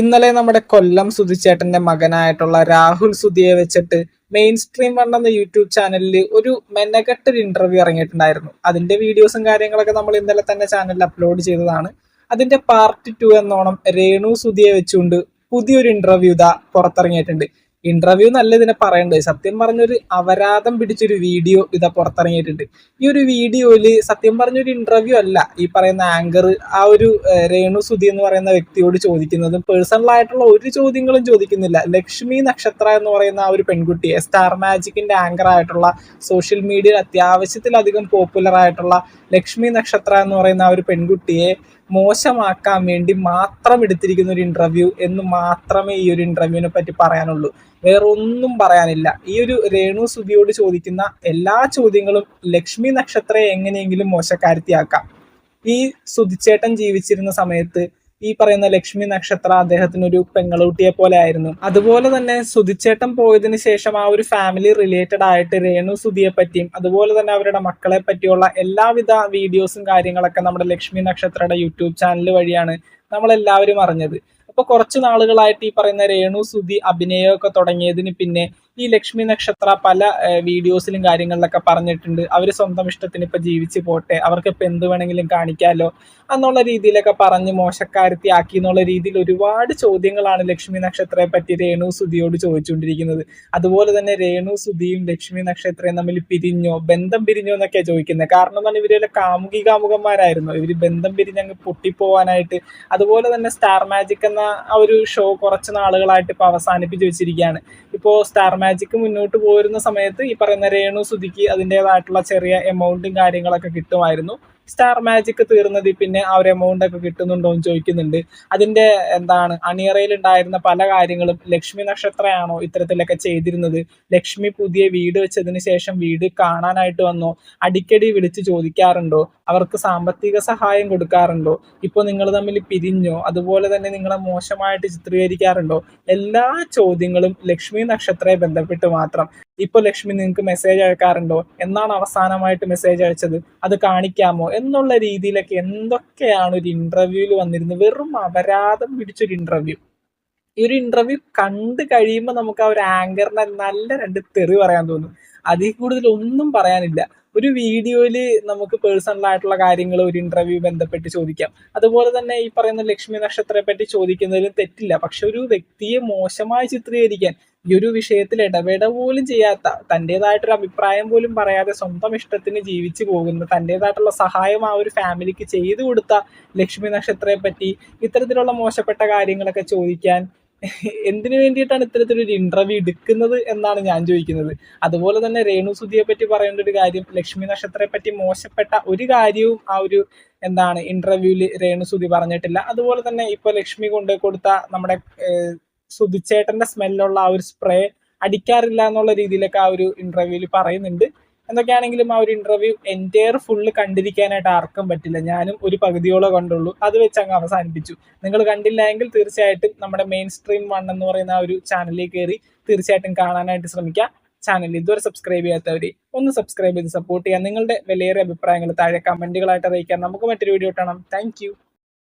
ഇന്നലെ നമ്മുടെ കൊല്ലം സുധിച്ചേട്ടന്റെ മകനായിട്ടുള്ള രാഹുൽ സുധിയെ വെച്ചിട്ട് മെയിൻ സ്ട്രീം വൺ എന്ന യൂട്യൂബ് ചാനലിൽ ഒരു മെനകെട്ടൊരു ഇന്റർവ്യൂ ഇറങ്ങിയിട്ടുണ്ടായിരുന്നു. അതിന്റെ വീഡിയോസും കാര്യങ്ങളൊക്കെ നമ്മൾ ഇന്നലെ തന്നെ ചാനലിൽ അപ്ലോഡ് ചെയ്തതാണ്. അതിന്റെ പാർട്ട് ടു എന്നോണം രേണു സുധിയെ വെച്ചുകൊണ്ട് പുതിയൊരു ഇന്റർവ്യൂ ഇതാ പുറത്തിറങ്ങിയിട്ടുണ്ട്. ഇന്റർവ്യൂ നല്ല ഇതിനെ പറയേണ്ടത്. സത്യം പറഞ്ഞൊരു അപരാധം പിടിച്ചൊരു വീഡിയോ ഇതാ പുറത്തിറങ്ങിയിട്ടുണ്ട്. ഈ ഒരു വീഡിയോയിൽ സത്യം പറഞ്ഞൊരു ഇന്റർവ്യൂ അല്ല. ഈ പറയുന്ന ആങ്കർ ആ ഒരു രേണു സുധി എന്ന് പറയുന്ന വ്യക്തിയോട് ചോദിക്കുന്നതും പേഴ്സണൽ ആയിട്ടുള്ള ഒരു ചോദ്യങ്ങളും ചോദിക്കുന്നില്ല. ലക്ഷ്മി നക്ഷത്ര എന്ന് പറയുന്ന ആ ഒരു പെൺകുട്ടിയെ സ്റ്റാർ മാജിക്കിന്റെ ആങ്കർ ആയിട്ടുള്ള സോഷ്യൽ മീഡിയയിൽ അത്യാവശ്യത്തിലധികം പോപ്പുലർ ആയിട്ടുള്ള ലക്ഷ്മി നക്ഷത്ര എന്ന് പറയുന്ന ആ ഒരു പെൺകുട്ടിയെ മോശമാക്കാൻ വേണ്ടി മാത്രം എടുത്തിരിക്കുന്ന ഒരു ഇന്റർവ്യൂ എന്ന് മാത്രമേ ഈ ഒരു ഇന്റർവ്യൂവിനെ പറ്റി പറയാനുള്ളൂ. വേറെ ഒന്നും പറയാനില്ല. ഈ ഒരു രേണു സുബിയോട് ചോദിക്കുന്ന എല്ലാ ചോദ്യങ്ങളും ലക്ഷ്മി നക്ഷത്രയെ എങ്ങനെയെങ്കിലും മോശക്കാരത്തിയാക്കാം. ഈ സുധിച്ചേട്ടൻ ജീവിച്ചിരുന്ന സമയത്ത് ഈ പറയുന്ന ലക്ഷ്മി നക്ഷത്ര അദ്ദേഹത്തിന് ഒരു പെങ്ങളൂട്ടിയെ പോലെ ആയിരുന്നു അതുപോലെ തന്നെ സുധിച്ചേട്ടൻ പോയതിനു ശേഷം ആ ഒരു ഫാമിലി റിലേറ്റഡ് ആയിട്ട് രേണു സുധിയെ പറ്റിയും അതുപോലെ തന്നെ അവരുടെ മക്കളെ പറ്റിയുള്ള എല്ലാവിധ വീഡിയോസും കാര്യങ്ങളൊക്കെ നമ്മുടെ ലക്ഷ്മി നക്ഷത്രയുടെ യൂട്യൂബ് ചാനൽ വഴിയാണ് നമ്മളെല്ലാവരും അറിഞ്ഞത്. അപ്പൊ കുറച്ച് നാളുകളായിട്ട് ഈ പറയുന്ന രേണു സുധി അഭിനയമൊക്കെ തുടങ്ങിയതിന് പിന്നെ ഈ ലക്ഷ്മി നക്ഷത്ര പല വീഡിയോസിലും കാര്യങ്ങളിലൊക്കെ പറഞ്ഞിട്ടുണ്ട്. അവർ സ്വന്തം ഇഷ്ടത്തിന് ഇപ്പൊ ജീവിച്ചു പോട്ടെ. അവർക്ക് ഇപ്പൊ എന്ത് വേണമെങ്കിലും കാണിക്കാലോ എന്നുള്ള രീതിയിലൊക്കെ പറഞ്ഞ് മോശക്കാരത്തി ആക്കി എന്നുള്ള രീതിയിൽ ഒരുപാട് ചോദ്യങ്ങളാണ് ലക്ഷ്മി നക്ഷത്രയെ പറ്റി രേണു സുധിയോട് ചോദിച്ചുകൊണ്ടിരിക്കുന്നത്. അതുപോലെ തന്നെ രേണു സുധിയും ലക്ഷ്മി നക്ഷത്രയും തമ്മിൽ പിരിഞ്ഞോ ബന്ധം പിരിഞ്ഞോ എന്നൊക്കെയാണ് ചോദിക്കുന്നത്. കാരണം എന്താണ്? ഇവരെ കാമുകി കാമുകന്മാരായിരുന്നു ഇവർ ബന്ധം പിരിഞ്ഞങ്ങ് പൊട്ടിപ്പോവാനായിട്ട് അതുപോലെ തന്നെ സ്റ്റാർ മാജിക് എന്ന ആ ഒരു ഷോ കുറച്ച് നാളുകളായിട്ട് ഇപ്പൊ അവസാനിപ്പിച്ച് വെച്ചിരിക്കുകയാണ്. ഇപ്പോൾ സ്റ്റാർ മാജിക് മുന്നോട്ട് പോരുന്ന സമയത്ത് ഈ പറയുന്ന രേണു സുധിക്ക് അതിന്റെതായിട്ടുള്ള ചെറിയ എമൗണ്ടും കാര്യങ്ങളൊക്കെ കിട്ടുമായിരുന്നു. സ്റ്റാർ മാജിക് തീർന്നതിൽ പിന്നെ ആ ഒരു എമൗണ്ട് ഒക്കെ കിട്ടുന്നുണ്ടോ എന്ന് ചോദിക്കുന്നുണ്ട്. അതിന്റെ എന്താണ് അണിയറയിൽ ഉണ്ടായിരുന്ന പല കാര്യങ്ങളും ലക്ഷ്മി നക്ഷത്രയാണോ ഇത്തരത്തിലൊക്കെ ചെയ്തിരുന്നത്? ലക്ഷ്മി പുതിയ വീട് വെച്ചതിന് ശേഷം വീട് കാണാനായിട്ട് വന്നോ? അടിക്കടി വിളിച്ച് ചോദിക്കാറുണ്ടോ? അവർക്ക് സാമ്പത്തിക സഹായം കൊടുക്കാറുണ്ടോ? ഇപ്പോൾ നിങ്ങൾ തമ്മിൽ പിരിഞ്ഞോ? അതുപോലെ തന്നെ നിങ്ങളെ മോശമായിട്ട് ചിത്രീകരിക്കാറുണ്ടോ? എല്ലാ ചോദ്യങ്ങളും ലക്ഷ്മി നക്ഷത്രയെ ബന്ധപ്പെട്ട് മാത്രം. ഇപ്പൊ ലക്ഷ്മി നിങ്ങൾക്ക് മെസ്സേജ് അയക്കാറുണ്ടോ? എന്നാണ് അവസാനമായിട്ട് മെസ്സേജ് അയച്ചത്. അത് കാണിക്കാമോ? എന്നുള്ള രീതിയിലൊക്കെ എന്തൊക്കെയാണ് ഒരു ഇന്റർവ്യൂവിൽ വന്നിരുന്നത്? വെറും അപരാധം പിടിച്ചൊരു ഇന്റർവ്യൂ ഈ ഒരു ഇന്റർവ്യൂ കണ്ടു കഴിയുമ്പോൾ നമുക്ക് ആ ഒരു ആങ്കറിനെ നല്ല രണ്ട് തെറി പറയാൻ തോന്നും. അതിൽ കൂടുതൽ ഒന്നും പറയാനില്ല. ഒരു വീഡിയോയിൽ നമുക്ക് പേഴ്സണൽ ആയിട്ടുള്ള കാര്യങ്ങൾ ഒരു ഇന്റർവ്യൂ ബന്ധപ്പെട്ട് ചോദിക്കാം. അതുപോലെ തന്നെ ഈ പറയുന്ന ലക്ഷ്മി നക്ഷത്രത്തെ പറ്റി ചോദിക്കുന്നതിലും തെറ്റില്ല. പക്ഷെ ഒരു വ്യക്തിയെ മോശമായി ചിത്രീകരിക്കാൻ ഈ ഒരു വിഷയത്തിൽ ഇടപെട പോലും ചെയ്യാത്ത തന്റെതായിട്ടൊരു അഭിപ്രായം പോലും പറയാതെ സ്വന്തം ഇഷ്ടത്തിന് ജീവിച്ചു പോകുന്ന തന്റെതായിട്ടുള്ള സഹായം ആ ഒരു ഫാമിലിക്ക് ചെയ്തു കൊടുത്ത ലക്ഷ്മി നക്ഷത്രത്തെ പറ്റി ഇത്തരത്തിലുള്ള മോശപ്പെട്ട കാര്യങ്ങളൊക്കെ ചോദിക്കാൻ എന്തിനു വേണ്ടിയിട്ടാണ് ഇത്തരത്തിലൊരു ഇന്റർവ്യൂ എടുക്കുന്നത് എന്നാണ് ഞാൻ ചോദിക്കുന്നത്. അതുപോലെ തന്നെ രേണു സുധിയെ പറ്റി പറയേണ്ട ഒരു കാര്യം ലക്ഷ്മി നക്ഷത്രയെ പറ്റി മോശപ്പെട്ട ഒരു കാര്യവും ആ ഒരു എന്താണ് ഇന്റർവ്യൂവിൽ രേണു സുധി പറഞ്ഞിട്ടില്ല. അതുപോലെ തന്നെ ഇപ്പൊ ലക്ഷ്മി കൊണ്ട് കൊടുത്ത നമ്മുടെ സുധിച്ചേട്ടന്റെ സ്മെല്ലുള്ള ആ ഒരു സ്പ്രേ അടിക്കാറില്ല എന്നുള്ള രീതിയിലൊക്കെ ആ ഒരു ഇന്റർവ്യൂവിൽ പറയുന്നുണ്ട്. എന്തൊക്കെയാണെങ്കിലും ആ ഒരു ഇന്റർവ്യൂ എന്റയർ ഫുള്ള് കണ്ടിരിക്കാനായിട്ട് ആർക്കും പറ്റില്ല. ഞാനും ഒരു പകുതിയോളം കണ്ടുള്ളൂ. അത് വെച്ച് അങ്ങ് അവസാനിപ്പിച്ചു. നിങ്ങൾ കണ്ടില്ല എങ്കിൽ തീർച്ചയായിട്ടും നമ്മുടെ മെയിൻ സ്ട്രീം വൺ എന്ന് പറയുന്ന ആ ഒരു ചാനലിൽ കയറി തീർച്ചയായിട്ടും കാണാനായിട്ട് ശ്രമിക്കുക. ചാനൽ ഇതുവരെ സബ്സ്ക്രൈബ് ചെയ്യാത്തവർ ഒന്ന് സബ്സ്ക്രൈബ് ചെയ്ത് സപ്പോർട്ട് ചെയ്യാം നിങ്ങളുടെ വിലയേറിയ അഭിപ്രായങ്ങൾ താഴെ കമന്റുകളായിട്ട് അറിയിക്കാം. നമുക്ക് മറ്റൊരു വീഡിയോ കാണാം. താങ്ക്